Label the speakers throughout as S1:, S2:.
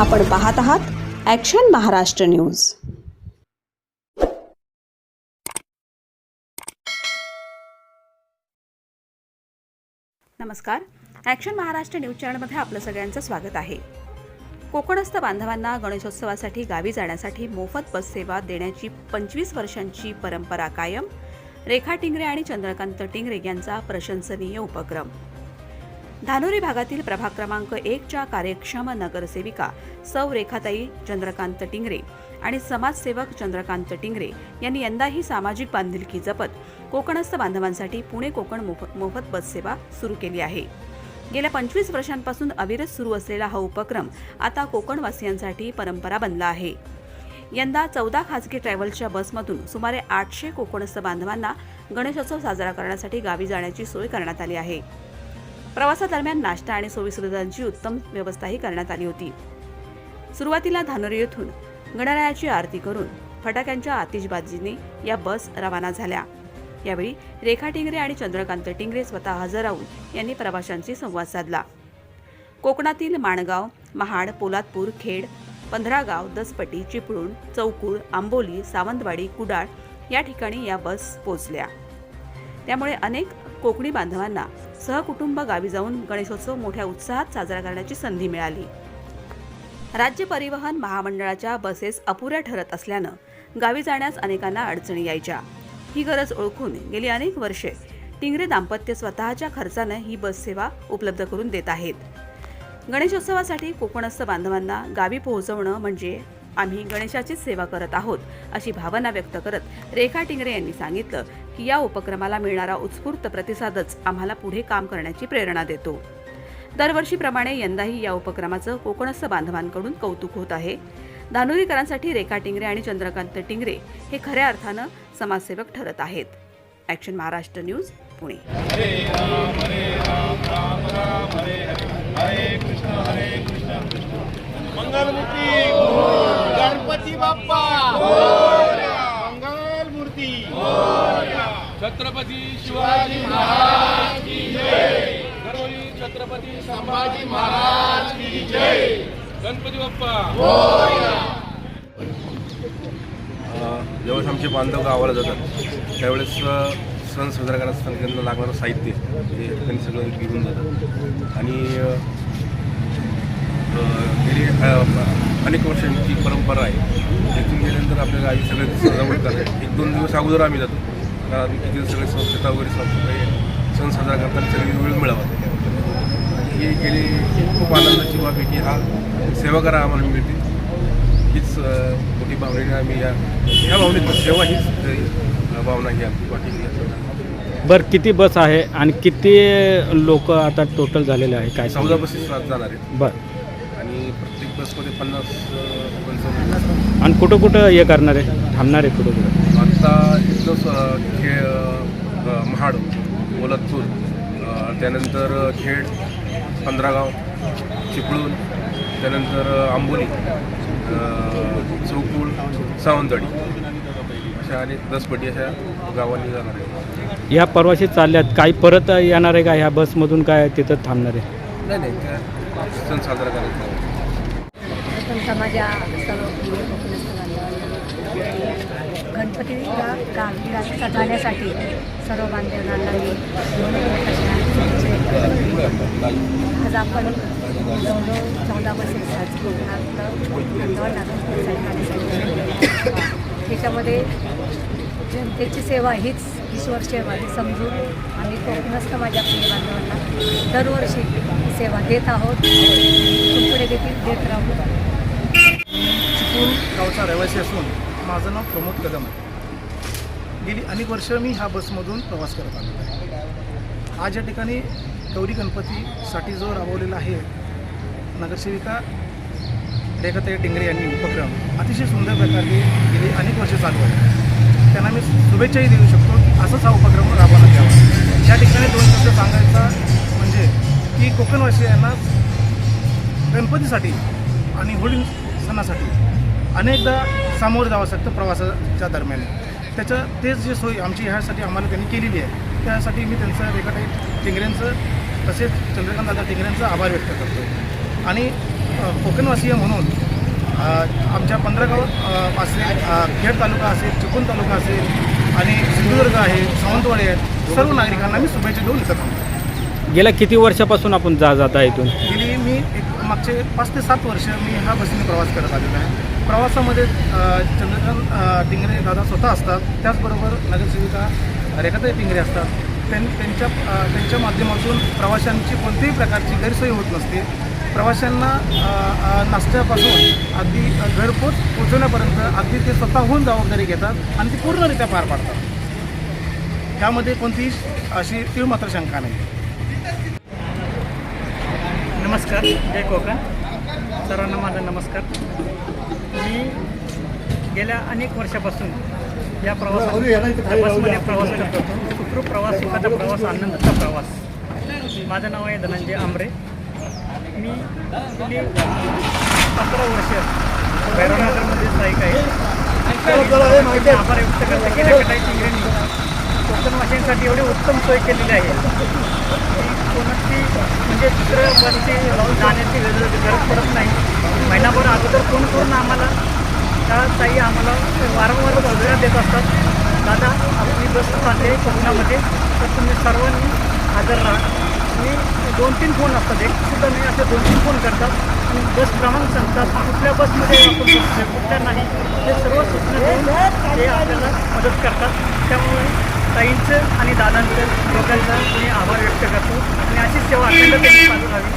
S1: आपण पाहत आहात ॲक्शन महाराष्ट्र न्यूज नमस्कार. ॲक्शन महाराष्ट्र न्यूज चॅनलमध्ये आपलं सगळ्यांचं स्वागत आहे. कोकणस्थ बांधवांना गणेशोत्सवासाठी गावी जाण्यासाठी मोफत बस सेवा देण्याची पंचवीस वर्षांची परंपरा कायम. रेखा टिंगरे आणि चंद्रकांत टिंगरे यांचा प्रशंसनीय उपक्रम. धानोरी भागातील प्रभाग क्रमांक एकच्या कार्यक्षम नगरसेविका सौ रेखाताई चंद्रकांत टिंगरे आणि समाजसेवक चंद्रकांत टिंगरे यांनी यंदाही सामाजिक बांधिलकी जपत कोकणस्थ बांधवांसाठी पुणे कोकण मोफत मोफत बस सेवा सुरू केली आहे. गेल्या पंचवीस वर्षांपासून अविरत सुरू असलेला हा उपक्रम आता कोकणवासियांसाठी परंपरा बनला आहे. यंदा चौदा खासगी ट्रॅव्हल्सच्या बसमधून सुमारे आठशे कोकणस्थ बांधवांना गणेशोत्सव साजरा करण्यासाठी गावी जाण्याची सोय करण्यात आली आहे. प्रवासादरम्यान नाश्ता आणि सोयीसुविधांची उत्तम व्यवस्थाही करण्यात आली होती. सुरुवातीला धानोरी येथून गणरायाची आरती करून फटाक्यांच्या आतिषबाजीने या बस रवाना झाल्या. यावेळी रेखा टिंगरे आणि चंद्रकांत टिंगरे स्वतः हजर राहून यांनी प्रवाशांशी संवाद साधला. कोकणातील माणगाव महाड पोलादपूर खेड पंधरागाव दसपटी चिपळूण चौकुळ आंबोली सावंतवाडी कुडाळ या ठिकाणी या बस पोचल्या त्यामुळे अनेक कोकणी बांधवांना सहकुटुंब गावी जाऊन गणेशोत्सव मोठ्या उत्साहात साजरा करण्याची संधी मिळाली. राज्य परिवहन महामंडळाच्या बसेस अपुऱ्या ठरत असल्यानं गावी जाण्यास अनेकांना अडचणी यायच्या. ही गरज ओळखून गेली अनेक वर्षे टिंगरे दाम्पत्य स्वतःच्या खर्चानं ही बस सेवा उपलब्ध करून देत आहेत. गणेशोत्सवासाठी कोकणस्थ बांधवांना गावी पोहोचवणं म्हणजे आम्ही गणेशाचीच सेवा करत आहोत अशी भावना व्यक्त करत रेखा टिंगरे यांनी सांगितलं की या उपक्रमाला मिळणारा उत्स्फूर्त प्रतिसादच आम्हाला पुढे काम करण्याची प्रेरणा देतो. दरवर्षीप्रमाणे यंदाही या उपक्रमाचं कोकणस्थ बांधवांकडून कौतुक होत आहे. धानोरीकरांसाठी रेखा टिंगरे आणि चंद्रकांत टिंगरे हे खऱ्या अर्थानं समाजसेवक ठरत आहेत. Action Maharashtra news Pune.
S2: Mangalmurti Ganpati Bappa. Mangalmurti
S3: Chhatrapati Shivaji Maharaj की जय. घरोली छत्रपती
S2: संभाजी महाराज की जय.
S3: गणपती बाप्पा.
S4: ज्यावेळेस आमचे बांधव गावाला जातात त्यावेळेस सण साजरा करण्यासाठी त्यांना लागणारं साहित्य हे त्यांनी सगळं घेऊन जातात आणि गेली अनेक वर्षांची परंपरा आहे तिथून गेल्यानंतर आपल्या गावी सगळे सजावट करतात एक दोन दिवस अगोदर आम्ही जातो. कारण तिथे सगळे स्वच्छता वगैरे साफसफाई सण साजरा करताना सगळी वेळ मिळावा ही गेली खूप आनंदाची बाब आहे की हा सेवा करा आम्हाला मिळते. हीच मोठी भावनेने आम्ही या ह्या भावनेत सेवा हीच भावना ही आमची वाटली
S5: बर किती बस आहे आणि किती लोक आता टोटल झालेले आहे? काय
S4: चौदा बसेस जाणार आहेत.
S5: बर.
S4: आणि प्रत्येक बसमध्ये पन्नास पंचावन्न
S5: आणि कुठं कुठं हे करणार आहे? थांबणार आहे कुठं कुठं?
S4: आता इथलंच अ, खे अ, महाड पोलादपूर अ, त्यानंतर खेड पंधरागाव चिपळूण त्यानंतर आंबोली अ, चौकुळ सावंतवाडी अशा अनेक दसपटी अशा गावांनी जाणार आहे
S5: ह्या परवाशी चालल्यात. काही परत येणार आहे का? ह्या बसमधून काय तिथं थांबणार आहे?
S4: नाही नाही त्या सण साजरा करायचा. आहे.
S6: पण समाजा सर्व कोकणस्थ बांधवांना गणपतीला गावी जाण्यासाठी सर्व बांधवांना मी आज आपण जवळजवळ चौदा बसेस नागपूर कोकणातलं त्याच्यामध्ये जनतेची सेवा हीच ईश्वर सेवा ही समजून आम्ही कोकणस्थ माझ्या प्रिय बांधवांना दरवर्षी सेवा देत आहोत. पुढे देखील देत राहू.
S2: चिपळूण गावचा रहिवासी असून माझं नाव प्रमोद कदम आहे. गेली अनेक वर्ष मी ह्या बसमधून प्रवास करत आलो आहे. आज या ठिकाणी गौरी गणपतीसाठी जो राबवलेला आहे नगरसेविका रेखाताई टिंगरे यांनी उपक्रम अतिशय सुंदर प्रकारे गेली अनेक वर्ष चालू आहे. त्यांना मी शुभेच्छाही देऊ शकतो की असंच हा उपक्रम राबवण्यात यावा. या ठिकाणी दोन शब्द सांगायचा की कोकणवासियांना गणपतीसाठी आणि होळी सणासाठी अनेकदा सामोरं जावं लागतं प्रवासाच्या दरम्यान. त्याच्या तेच जे सोय आमची ह्यासाठी आम्हाला त्यांनी केलेली आहे. त्यासाठी मी त्यांचं रेखाटाई टिंगऱ्यांचं तसेच चंद्रकांत दादा टिंगऱ्यांचा आभार व्यक्त करतो आणि कोकणवासीय म्हणून आमच्या पंधरागाव असेल खेड तालुका असेल चिपळूण तालुका असेल आणि सिंधुदुर्ग आहे सावंतवाडी आहेत सर्व नागरिकांना मी शुभेच्छा देऊन इथं थांबतो.
S5: गेल्या किती वर्षापासून आपण जा जात आहे इथून?
S2: गेली मी एक मागचे पाच ते सात वर्ष मी ह्या बसने प्रवास करत आलेलो आहे. प्रवासामध्ये चंद्रकांत टिंगरे दादा स्वतः असतात. त्याचबरोबर नगरसेविका रेखाताई टिंगरे असतात. त्यां त्यांच्या त्यांच्या माध्यमातून प्रवाशांची कोणत्याही प्रकारची गैरसोय होत नसते. प्रवाशांना नाश्त्यापासून अगदी घरपोच पोचवण्यापर्यंत अगदी ते स्वतःहून जबाबदारी घेतात आणि ती पूर्णरित्या पार पाडतात. त्यामध्ये कोणतीही अशी तीळमात्र मात्र शंका नाही.
S7: नमस्कार जय कोकण. सर्वांना माझा नमस्कार. मी गेल्या अनेक वर्षापासून या प्रवासात बसमध्ये प्रवास करत होतो सुखरूप प्रवास सुखाचा प्रवास आनंदाचा प्रवास. माझं नाव आहे धनंजय आमरे मी गेली अकरा वर्ष भैरवनगरमध्ये स्थायिक आहे. आभार व्यक्त करतो की रेखाताई टिंगरेंनी कोकणवासियांसाठी एवढी उत्तम सोय केलेली आहे. कोणाची म्हणजे दुसरं बसची जाण्याची गरज गरज पडत नाही. महिनाभर अगोदर फोन करून आम्हाला त्या ताई आम्हाला वारंवार सूचना देत असतात. दादा आपली बस चालते कोरोनामध्ये कोकणामध्ये तर तुम्ही सर्वांनी हजर राहा. मी दोन तीन फोन असतात. एक सुद्धा नाही असे दोन तीन फोन करतात. आणि बस क्रमांक सांगतात. कुठल्या बसमध्ये आपण कुठल्या नाही हे सर्व ते आपल्याला मदत करतात. त्यामुळे ताईंचं आणि दादांचं दोघांचं मी आभार व्यक्त करतो. आणि अशी सेवा अखंड त्यांनी चालू राहावी.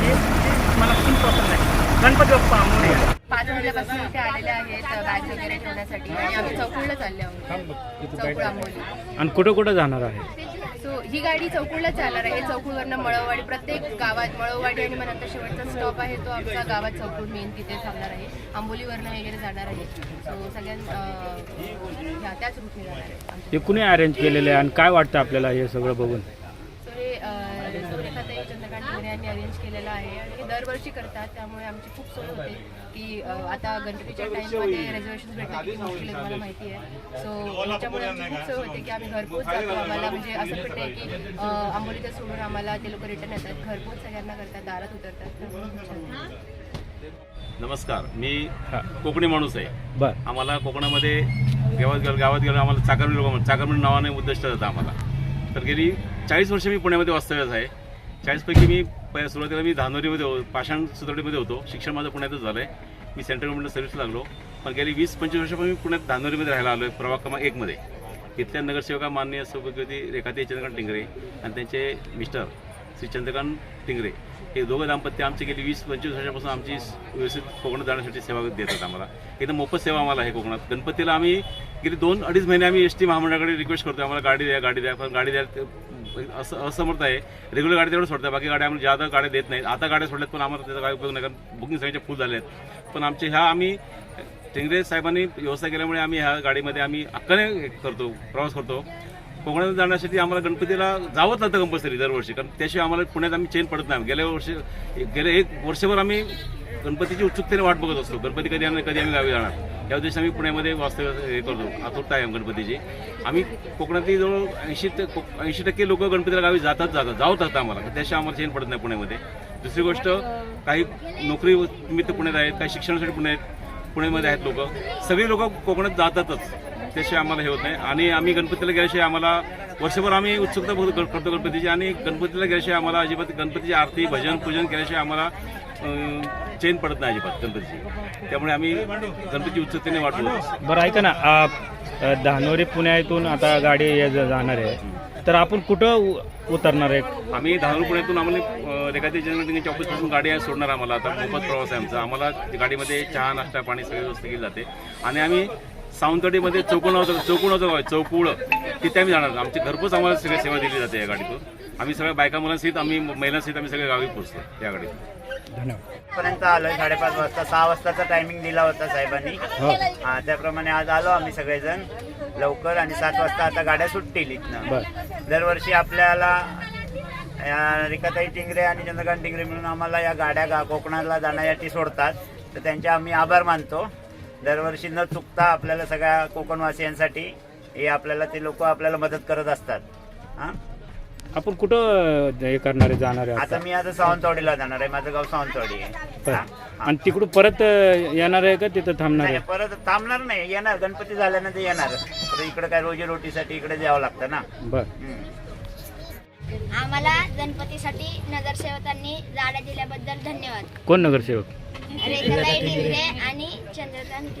S7: ही मनापासून पसंत आहे. गणपती बाप्पा मोरया
S8: पाच वाजल्यापासून इथे आलेले आहेत बॅग वगैरे ठेवण्यासाठी. आणि आम्ही चौकुळला चालले आहोत. चौकुळ आंबोली.
S5: आणि कुठं कुठं जाणार आहे?
S8: ही गाडी चौकुळला चालणार आहे. चौकुळवरनं मळवाडी प्रत्येक गावात मळववाडी आणि मग नंतर शेवटचा स्टॉप आहे. तो आमचा गावात चौकुळ मेन तिथे थांबणार आहे. आंबोलीवरनं वगैरे जाणार आहे. सो सगळ्यां त्याच रूटने जाणार आहे.
S5: हे कुणी अरेंज केलेलं आहे आणि काय वाटतं आपल्याला हे सगळं बघून?
S8: सूर्यकांताई चंद्रकांत टिंगरे यांनी अरेंज केलेलं आहे. आणि हे दरवर्षी करतात त्यामुळे आमची खूप सोय होते की आता गणपतीच्या टाईममध्ये रिझर्वेशन भेटणं किती मुश्किल आहे तुम्हाला माहिती आहे. सो त्याच्यामुळे आमची खूप सोय होते की आम्ही घरपोच जातो. आम्हाला म्हणजे असं पण नाही की अं, आंबोलीला सोडून आम्हाला ते लोक रिटर्न येतात. घरपोच सगळ्यांना करतात दारात उतरतात. आहे.
S9: नमस्कार मी
S5: हा.
S9: कोकणी माणूस आहे.
S5: बर.
S9: आम्हाला कोकणामध्ये गावात गेलो गावात गेलो आम्हाला चाकरमणी लोक चाकरमणी नावाने उद्दिष्ट जातं आम्हाला. तर गेली चाळीस वर्ष मी पुण्यामध्ये वास्तव्यास आहे. चाळीसपैकी मी पहि- सुरुवातीला मी धानोरीमध्ये हो पाषाण सुतडीमध्ये होतो. शिक्षण माझं पुण्यातच झालं आहे मी सेंट्रल गव्हर्मेंट सर्व्हिस लागलो. पण गेली वीस पंचवीस वर्षापासून मी पुण्यात धानोरीमध्ये राहायला आलो आहे प्रभाग क्रमांक एकमध्ये इथल्या नगरसेवका माननीय सौभाग्यवती रेखाती चंद्रकांत टिंगरे आणि त्यांचे मिस्टर श्री चंद्रकांत टिंगरे. हे दोघं दाम्पत्य आमची गेली वीस पंचवीस वर्षापासून आमची व्यवस्थित कोकणात जाण्यासाठी सेवा देतात आम्हाला. एकदम मोफत सेवा आम्हाला आहे कोकणात. गणपतीला आम्ही गेली दोन अडीच महिने आम्ही एस टी महामंडळाकडे रिक्वेस्ट करतो आम्हाला गाडी द्या गाडी द्या पण गाडी द्या असं असमर्थ आहे. रेग्युलर गाडी तेवढं सोडतात. बाकी गाड्या आम्ही ज्यादा गाड्या देत नाहीत. आता गाड्या सोडल्यात पण आम्हाला त्याचा काय उपयोग नाही. कारण बुकिंग सगळ्यांच्या फुल झाले आहेत पण आमचे ह्या आम्ही टेंगरे साहेबांनी व्यवस्था केल्यामुळे आम्ही ह्या गाडीमध्ये आम्ही हक्काने करतो प्रवास करतो. कोकणात जाण्यासाठी आम्हाला गणपतीला जावंच लागतं कंपल्सरी दरवर्षी. कारण त्याशिवाय आम्हाला पुण्यात आम्ही चेन पडत नाही. गेल्या वर्षी गेले एक वर्षभर आम्ही गणपतीची उत्सुकतेने वाट बघत असतो. गणपती कधी आम्ही कधी आम्ही गावी जाणार? या उद्देशाने आम्ही पुण्यामध्ये वास्तव्य हे करतो. आतुरता आहे गणपतीची. आम्ही कोकणातील जवळ ऐंशी ऐंशी टक्के लोक गणपतीला गावी जातात जातात जाऊ जातात आम्हाला. त्याशिवाय आम्हाला चेन पडत नाही पुण्यामध्ये. दुसरी गोष्ट काही नोकरी निमित्त पुण्यात आहेत काही शिक्षणासाठी पुण्यात पुण्यामध्ये आहेत लोक. सगळी लोक कोकणात जातातच. त्याशिवाय आम्हाला हे होत नाही. आणि आम्ही गणपतीला गेल्याशिवाय आम्हाला वर्षभर आम्ही उत्सुकता करतो गणपतीची. आणि गणपतीला गेल्याशिवाय आम्हाला अजिबात गणपतीची आरती भजन पूजन केल्याशिवाय आम्हाला चेन पडत नाही अजिबात गणपतीची. त्यामुळे आम्ही गणपतीची उत्सुकतेने वाट बघत असतो
S5: बरं ऐका ना आ, धानोरी पुण्यातून आता गाडी ज- जाणार आहे. तर आपण कुठं उ- उतरणार आहे?
S9: आम्ही धानूर पुण्यातून आम्हाला रेखाती जनरल ऑफिसपासून गाडी आहे सोडणार आम्हाला. आता मोफत प्रवास आहे आमचा. आम्हाला गाडीमध्ये चहा नाश्ता पाणी सगळी व्यवस्था केली जाते. आणि आम्ही सावंतवाडीमध्ये चौकुणाचं गाव आहे चौकुळ तिथे आम्ही जाणार. आमची घरपोच आम्हाला सगळी सेवा दिली जाते या गाडीतून. आम्ही सगळ्या बायका मुलांसहित आम्ही महिलांसहित आम्ही सगळे गावी पोहोचतो या गाडीतून.
S5: धन्यवाद.
S10: पर्यंत आलोय साडेपाच वाजता. सहा वाजताचा टायमिंग दिला होता साहेबांनी.
S5: हो.
S10: हा त्याप्रमाणे आज आलो आम्ही सगळेजण लवकर आणि सात वाजता आता गाड्या सुटतील इथनं.
S5: बरं.
S10: दरवर्षी आपल्याला या रिकाताई टिंगरे आणि चंद्रकांत टिंगरे मिळून आम्हाला या गाड्या गा कोकणाला जाण्यासाठी सोडतात. तर त्यांचे आम्ही आभार मानतो. दरवर्षी न चुकता आपल्याला सगळ्या कोकणवासियांसाठी हे आपल्याला ते लोक आपल्याला मदत करत असतात. हां?
S5: आपण कुठं हे करणार आहे जाणार आहे
S10: आता मी आता सावंतवाडीला जाणार आहे. माझं गाव सावंतवाडी आहे. हां?
S5: आणि तिकडून परत येणार आहे का? तिथं थांबणार
S10: नाही
S5: आहे?
S10: परत थांबणार नाही. येणार. गणपती झाल्यानंतर येणार. तर इकडे काय रोजी रोटीसाठी इकडे द्यावं लागतं ना.
S5: बर.
S10: हम्म.
S11: आम्हाला गणपतीसाठी नगरसेवकांनी जागा दिल्याबद्दल धन्यवाद.
S5: कोण नगरसेवक?
S11: रेखाताई आणि चंद्रकांत